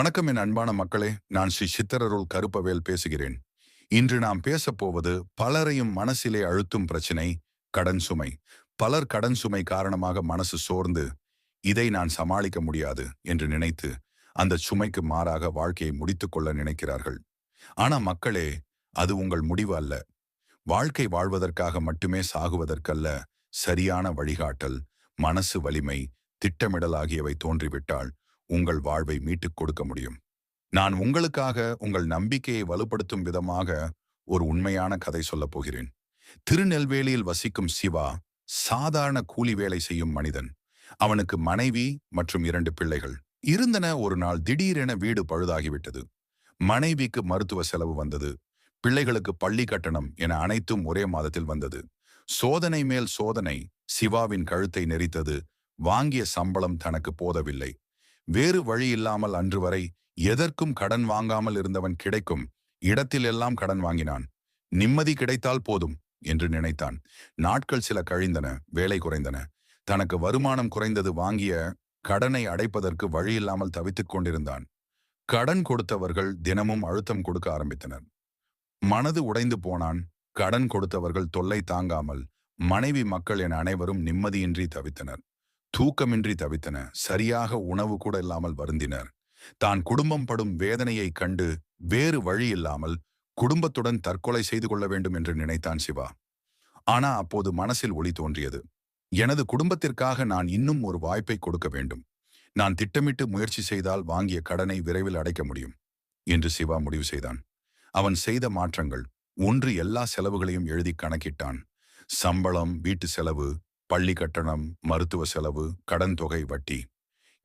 வணக்கம் என் அன்பான மக்களே. நான் ஸ்ரீ சித்தரருள் கருப்பவேல் பேசுகிறேன். இன்று நாம் பேசப் போவது பலரையும் மனசிலே அழுத்தும் பிரச்சினை கடன் சுமை. பலர் கடன் சுமை காரணமாக மனசு சோர்ந்து இதை நான் சமாளிக்க முடியாது என்று நினைத்து அந்த சுமைக்கு மாறாக வாழ்க்கையை முடித்துக் கொள்ள நினைக்கிறார்கள். ஆனா மக்களே அது உங்கள் முடிவு அல்ல. வாழ்க்கை வாழ்வதற்காக மட்டுமே சாகுவதற்கல்ல சரியான வழிகாட்டல் மனசு வலிமை திட்டமிடல் ஆகியவை தோன்றிவிட்டால் உங்கள் வாழ்வை மீட்டுக் கொடுக்க முடியும். நான் உங்களுக்காக உங்கள் நம்பிக்கையை வலுப்படுத்தும் விதமாக ஒரு உண்மையான கதை சொல்லப் போகிறேன். திருநெல்வேலியில் வசிக்கும் சிவா சாதாரண கூலி வேலை செய்யும் மனிதன். அவனுக்கு மனைவி மற்றும் இரண்டு பிள்ளைகள். இருந்தன ஒரு நாள் திடீரென வீடு பழுதாகிவிட்டது. மனைவிக்கு மருத்துவ செலவு வந்தது. பிள்ளைகளுக்கு பள்ளி கட்டணம் என அனைத்தும் ஒரே மாதத்தில் வந்தது. சோதனை மேல் சோதனை சிவாவின் கழுத்தை நெறித்தது வாங்கிய சம்பளம் தனக்கு போதவில்லை. வேறு வழி இல்லாமல் அன்று வரை எதற்கும் கடன் வாங்காமல் இருந்தவன் கிடைக்கும். இடத்தில் எல்லாம் கடன் வாங்கினான். நிம்மதி கிடைத்தால் போதும் என்று நினைத்தான். நாட்கள் சில கழிந்தன வேலை குறைந்தன. தனக்கு வருமானம் குறைந்தது வாங்கிய கடனை அடைப்பதற்கு வழியில்லாமல் தவித்துக் கொண்டிருந்தான். கடன் கொடுத்தவர்கள் தினமும் அழுத்தம் கொடுக்க ஆரம்பித்தனர். மனது உடைந்து போனான். கடன் கொடுத்தவர்கள் தொல்லை தாங்காமல் மனைவி மக்கள் என அனைவரும் நிம்மதியின்றி தவித்தனர். தூக்கமின்றி தவித்தன சரியாக உணவு கூட இல்லாமல் வருந்தினர். தான் குடும்பம் படும் வேதனையைக் கண்டு வேறு வழி இல்லாமல் குடும்பத்துடன் தற்கொலை செய்து கொள்ள வேண்டும் என்று நினைத்தான் சிவா. ஆனா அப்போது மனசில் ஒளி தோன்றியது. எனது குடும்பத்திற்காக நான் இன்னும் ஒரு வாய்ப்பை கொடுக்க வேண்டும். நான் திட்டமிட்டு முயற்சி செய்தால் வாங்கிய கடனை விரைவில் அடைக்க முடியும் என்று சிவா முடிவு செய்தான். அவன் செய்த மாற்றங்கள் ஒன்று எல்லா செலவுகளையும் எழுதி கணக்கிட்டான். சம்பளம் வீட்டு செலவு பள்ளி கட்டணம் மருத்துவ செலவு கடன் தொகை வட்டி.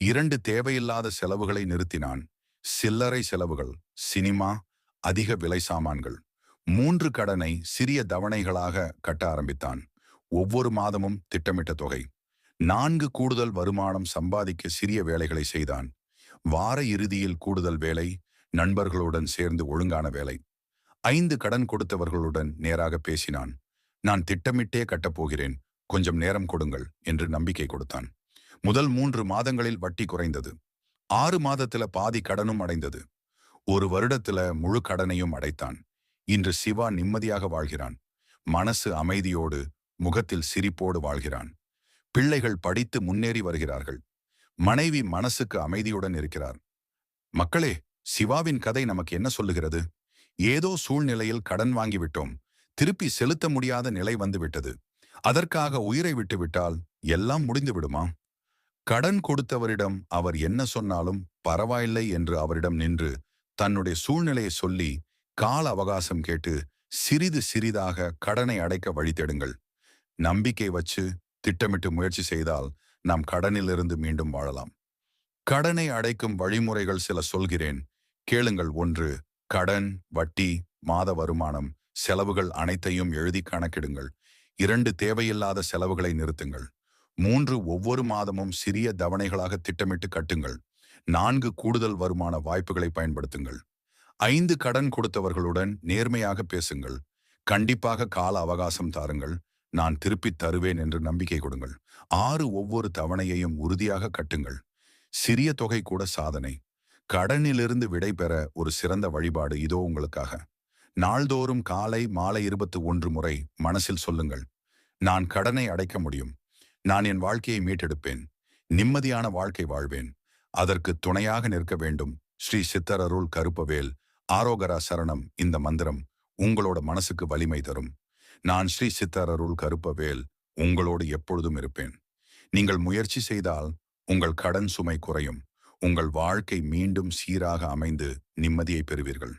இரண்டு தேவையில்லாத செலவுகளை நிறுத்தினான். சில்லறை செலவுகள் சினிமா அதிக விலை சாமான்கள். மூன்று கடனை சிறிய தவணைகளாக கட்ட ஆரம்பித்தான். ஒவ்வொரு மாதமும் திட்டமிட்ட தொகை. நான்கு கூடுதல் வருமானம் சம்பாதிக்க சிறிய வேலைகளை செய்தான். வார இறுதியில் கூடுதல் வேலை நண்பர்களுடன் சேர்ந்து ஒழுங்கான வேலை. ஐந்து கடன் கொடுத்தவர்களுடன் நேராக பேசினான். நான் திட்டமிட்டே கட்டப்போகிறேன் கொஞ்சம் நேரம் கொடுங்கள் என்று நம்பிக்கை கொடுத்தான். முதல் மூன்று மாதங்களில் வட்டி குறைந்தது. ஆறு மாதத்துல பாதி கடனும் அடைந்தது. ஒரு வருடத்துல முழு கடனையும் அடைத்தான். இன்று சிவா நிம்மதியாக வாழ்கிறான். மனசு அமைதியோடு முகத்தில் சிரிப்போடு வாழ்கிறான். பிள்ளைகள் படித்து முன்னேறி வருகிறார்கள். மனைவி மனசுக்கு அமைதியுடன் இருக்கிறார். மக்களே சிவாவின் கதை நமக்கு என்ன சொல்லுகிறது? ஏதோ சூழ்நிலையில் கடன் வாங்கிவிட்டோம். திருப்பி செலுத்த முடியாத நிலை வந்துவிட்டது அதற்காக உயிரை விட்டுவிட்டால் எல்லாம் முடிந்து விடுமா கடன் கொடுத்தவரிடம் அவர் என்ன சொன்னாலும் பரவாயில்லை என்று அவரிடம் நின்று தன்னுடைய சூழ்நிலையை சொல்லி கால அவகாசம் கேட்டு சிறிது சிறிதாக கடனை அடைக்க வழி தேடுங்கள். நம்பிக்கை வச்சு திட்டமிட்டு முயற்சி செய்தால் நாம் கடனிலிருந்து மீண்டும் வாழலாம். கடனை அடைக்கும் வழிமுறைகள் சில சொல்கிறேன். கேளுங்கள் ஒன்று கடன் வட்டி மாத வருமானம் செலவுகள் அனைத்தையும் எழுதி கணக்கிடுங்கள். இரண்டு தேவையில்லாத செலவுகளை நிறுத்துங்கள். மூன்று ஒவ்வொரு மாதமும் சிறிய தவணைகளாக திட்டமிட்டு கட்டுங்கள். நான்கு கூடுதல் வருமான வாய்ப்புகளை பயன்படுத்துங்கள். ஐந்து கடன் கொடுத்தவர்களுடன் நேர்மையாக பேசுங்கள். கண்டிப்பாக கால அவகாசம் தாருங்கள். நான் திருப்பித் தருவேன் என்று நம்பிக்கை கொடுங்கள். ஆறு ஒவ்வொரு தவணையையும் உறுதியாக கட்டுங்கள். சிறிய தொகை கூட சாதனை. கடனிலிருந்து விடை பெற ஒரு சிறந்த வழிபாடு இதோ உங்களுக்காக. நாள்தோறும் காலை மாலை இருபத்து ஒன்று முறை மனசில் சொல்லுங்கள் நான் கடனை அடைக்க முடியும். நான் என் வாழ்க்கையை மீட்டெடுப்பேன். நிம்மதியான வாழ்க்கை வாழ்வேன். அதற்கு துணையாக நிற்க வேண்டும். ஸ்ரீ சித்தரருள் கருப்பவேல் ஆரோகரா சரணம் இந்த மந்திரம் உங்களோட மனசுக்கு வலிமை தரும். நான் ஸ்ரீ சித்தரருள் கருப்பவேல் உங்களோடு எப்பொழுதும் இருப்பேன். நீங்கள் முயற்சி செய்தால் உங்கள் கடன் சுமை குறையும். உங்கள் வாழ்க்கை மீண்டும் சீராக அமைந்து நிம்மதியை பெறுவீர்கள்.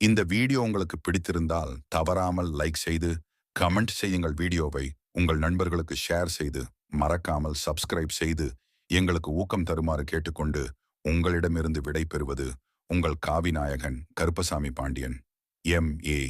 இந்த வீடியோ உங்களுக்கு பிடித்திருந்தால் தவறாமல் லைக் செய்து கமெண்ட் செய்யுங்கள் வீடியோவை. உங்கள் நண்பர்களுக்கு ஷேர் செய்து மறக்காமல் சப்ஸ்கிரைப் செய்து எங்களுக்கு ஊக்கம் தருமாறு கேட்டுக்கொண்டு உங்களிடமிருந்து விடை பெறுவது உங்கள் காவிநாயகன் கருப்பசாமி பாண்டியன் எம் ஏ